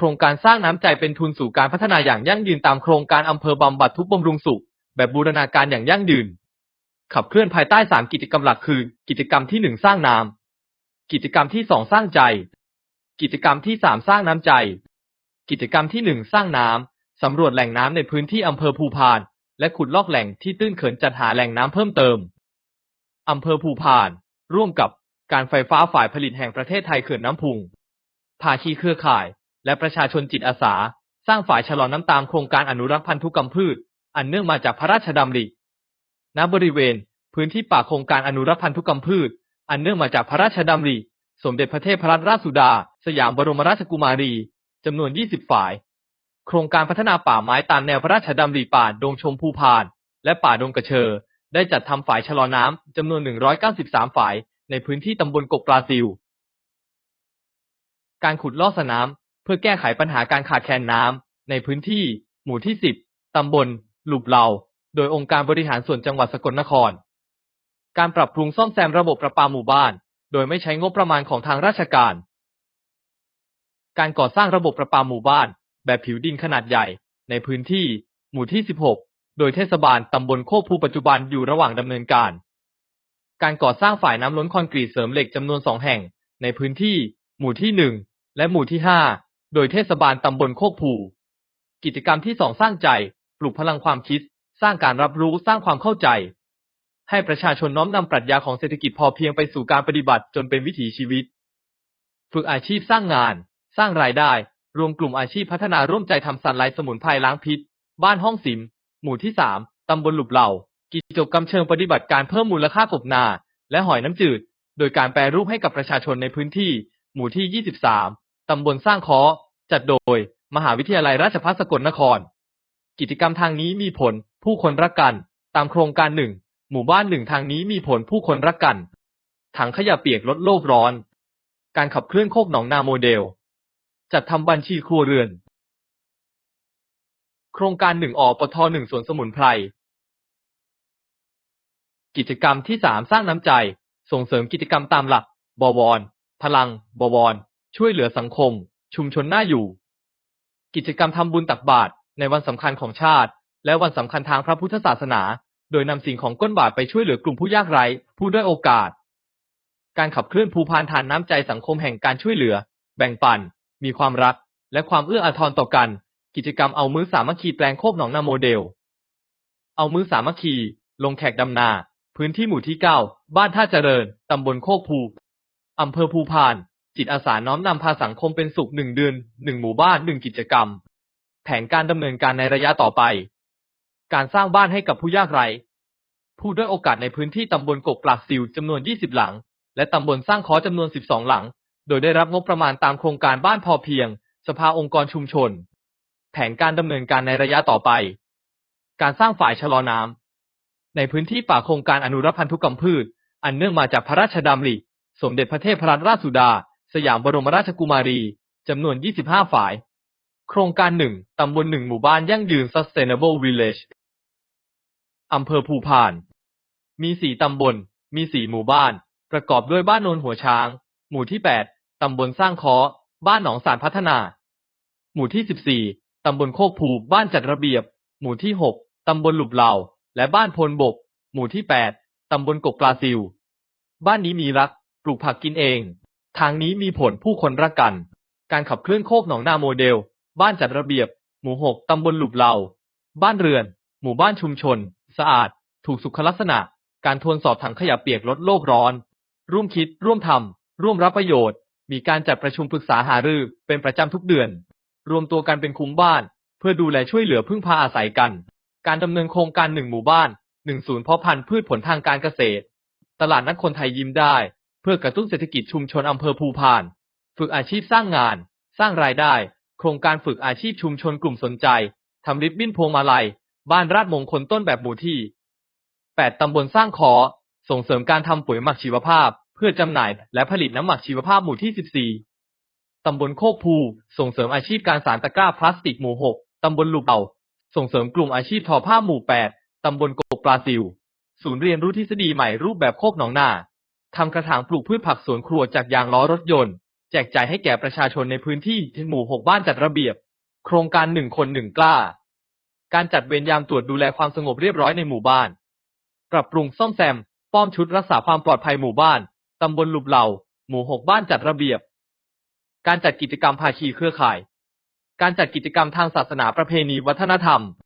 โครงการสร้างน้ำใจเป็นทุนสู่การพัฒนาอย่างยั่งยืนตามโครงการอำเภอบำบัดทุกข์บำรุงสุข แบบบูรณาการอย่างยั่งยืน ขับเคลื่อนภายใต้สามกิจกรรมหลักคือ กิจกรรมที่หนึ่งสร้างน้ำกิจกรรมที่สองสร้างใจ กิจกรรมที่สามสร้างน้ำใจ กิจกรรมที่หนึ่งสร้างน้ำสำรวจแหล่งน้ำในพื้นที่อำเภอภูพาน และขุดลอกแหล่งที่ตื้นเขินจัดหาแหล่งน้ำเพิ่มเติมอำเภอภูพาน ร่วมกับการไฟฟ้าฝ่ายผลิตแห่งประเทศไทยเขื่อนน้ำพุงภาคีเครือข่าย และประชาชนจิตอาสา สร้างฝ่ายชะลอน้ำตามโครงการอนุรักษ์พันธุกรรมพืช อันเนื่องมาจากพระราชดำริณบริเวณ พื้นที่ป่าโครงการอนุรักษ์พันธุกรรมพืช อันเนื่องมาจากพระราชดำริสมเด็จพระเทพรัตนราชสุดา สยามบรมราชกุมารีจำนวน 20 ฝ่าย โครงการพัฒนาป่าไม้ตามแนวพระราชดำริป่าดงชมพูพาน และป่าดงกระเชอ ได้จัดทำฝ่ายชะลอน้ำจำนวน 193 ฝ่าย ในพื้นที่ตำบลกกปลาซิว การขุดลอกสน้ำ พื่อแก้ไขปัญหาการขาดแคลนน้ำในพื้นที่ หมู่ที่ 10 ตำบล หลุบเหลาโดยองค์การบริหารส่วนจังหวัดสกลนคร การปรับปรุงซ่อมแซมระบบประปาหมู่บ้าน โดยไม่ใช้งบประมาณของทางราชการ การก่อสร้างระบบประปาหมู่บ้าน แบบผิวดินขนาดใหญ่ ในพื้นที่ หมู่ที่ 16 โดยเทศบาลตำบลโคกภูปัจจุบันอยู่ระหว่างดำเนินการ การก่อสร้างฝ่ายน้ำล้นคอนกรีตเสริมเหล็กจำนวนสองแห่ง ในพื้นที่ หมู่ที่หนึ่งและหมู่ที่ห้า โดยเทศบาลตำบลโคกภู กิจกรรมที่สองสร้างใจ ปลุกพลังความคิด สร้างการรับรู้สร้างความเข้าใจ ให้ประชาชนน้อมนำปรัชญาของเศรษฐกิจพอเพียงไปสู่การปฏิบัติจนเป็นวิถีชีวิต ฝึกอาชีพสร้างงาน สร้างรายได้ รวมกลุ่มอาชีพพัฒนาร่วมใจทำสันไลสมุนไพรล้างพิษ บ้านห้องสิม หมู่ที่สามตำบลหลุบเหล่า กิจกรรมเชิงปฏิบัติการเพิ่มมูลค่ากบนา และหอยน้ำจืด โดยการแปรรูปให้กับประชาชนในพื้นที่ หมู่ที่ 23 ตำบลสร้างค้อจัดโดย มหาวิทยาลัยราชภัฏสกลนคร กิจกรรมทางนี้มีผลผู้คนรักกัน ตามโครงการหนึ่งหมู่บ้านหนึ่งทางนี้มีผลผู้คนรักกัน ถังขยะเปียกลดโลกร้อน การขับเคลื่อนโคกหนองนาโมเดล จัดทำบัญชีครัวเรือน โครงการหนึ่งอปทหนึ่งสวนสมุนไพร กิจกรรมที่สามสร้างน้ำใจ ส่งเสริมกิจกรรมตามหลัก บวร พลัง บวร ช่วยเหลือสังคม ชุมชนน่าอยู่ กิจกรรมทำบุญตักบาตรในวันสำคัญของชาติ และวันสำคัญทางพระพุทธศาสนา โดยนำสิ่งของก้นบาตรไปช่วยเหลือกลุ่มผู้ยากไร้ ผู้ด้อยโอกาส การขับเคลื่อนภูพานทานน้ำใจสังคมแห่งการช่วยเหลือ แบ่งปัน มีความรัก และความเอื้ออาทรต่อกัน กิจกรรมเอามือสามัคคีแปลงโคกหนองนาโมเดล เอามือสามัคคี ลงแขกดำนา พื้นที่หมู่ที่เก้าบ้านท่าเจริญตำบลโคกภูอำเภอภูพาน จิตอาสาน้อมนำพาสังคมเป็นสุขหนึ่งเดือนหนึ่งหมู่บ้านหนึ่งกิจกรรม แผนการดำเนินการในระยะต่อไป การสร้างบ้านให้กับผู้ยากไร้ผู้ด้อยโอกาสในพื้นที่ตำบลกกปลากซิวจำนวน 20 หลัง และตำบลสร้างคอจำนวน 12 หลัง โดยได้รับงบประมาณตามโครงการบ้านพอเพียง สภาองค์กรชุมชน แผนการดำเนินการในระยะต่อไป การสร้างฝ่ายชะลอน้ำในพื้นที่ป่าโครงการอนุรักษ์พันธุกรรมพืช อันเนื่องมาจากพระราชดำริ สมเด็จพระเทพรัตนราชสุดา สยามบรมราชกุมารีจำนวน 25 ฝ่าย โครงการหนึ่งตำบลหนึ่งหมู่บ้านยั่งยืน Sustainable Village อำเภอภูพาน มีสี่ตำบล มีสี่หมู่บ้าน ประกอบด้วยบ้านโนนหัวช้าง หมู่ที่แปดตำบลสร้างคอบ้านหนองสารพัฒนา หมู่ที่สิบสี่ตำบลโคกภูบ้านจัดระเบียบ หมู่ที่หกตำบลหลุบเหล่า และบ้านพลบก หมู่ที่แปดตำบลกกปลาซิว บ้านนี้มีรัก ปลูกผักกินเอง ทางนี้มีผลผู้คนรักกัน การขับเคลื่อนโคกหนองนาโมเดล บ้านจัดระเบียบ หมู่หกตำบลหลุบเหล่าบ้านเรือน หมู่บ้านชุมชน สะอาด ถูกสุขลักษณะ การทวนสอบถังขยะเปียกลดโลกร้อน ร่วมคิด ร่วมทำร่วมรับประโยชน์ มีการจัดประชุมปรึกษาหารือเป็นประจำทุกเดือน รวมตัวกันเป็นคุ้มบ้าน เพื่อดูแลช่วยเหลือพึ่งพาอาศัยกัน การดำเนินโครงการหนึ่งหมู่บ้านหนึ่งศูนย์เพาะพันธุ์พืชผลทางการเกษตร ตลาดนัดคนไทยยิ้มได้ เพื่อกระตุ้นเศรษฐกิจชุมชนอำเภอภูพาน ฝึกอาชีพสร้างงาน สร้างรายได้ โครงการฝึกอาชีพชุมชนกลุ่มสนใจทำริบบิ้นพวงมาลัย บ้านราชมงคลต้นแบบหมู่ที่ 8 ตำบลสร้างขอส่งเสริมการทำปุ๋ยหมักชีวภาพ เพื่อจำหน่ายและผลิตน้ำหมักชีวภาพหมู่ที่ 14 ตำบลโคกภูส่งเสริมอาชีพการสารตะกร้าพลาสติกหมู่ 6 ตำบลลูกเต่าส่งเสริมกลุ่มอาชีพทอผ้าหมู่ 8 ตำบลกกปลาซิว ศูนย์เรียนรู้ทฤษฎีใหม่รูปแบบโคกหนองนา ทำกระถางปลูกพืชผักสวนครัวจากยางล้อรถยนต์ แจกจ่ายให้แก่ประชาชนในพื้นที่หมู่หกบ้านจัดระเบียบ โครงการหนึ่งคนหนึ่งกล้า การจัดเวรยามตรวจดูแลความสงบเรียบร้อยในหมู่บ้าน ปรับปรุงซ่อมแซม ป้อมชุดรักษาความปลอดภัยหมู่บ้าน ตำบลหลุบเหล่า หมู่หกบ้านจัดระเบียบ การจัดกิจกรรมภาคีเครือข่าย การจัดกิจกรรมทางศาสนาประเพณีวัฒนธรรม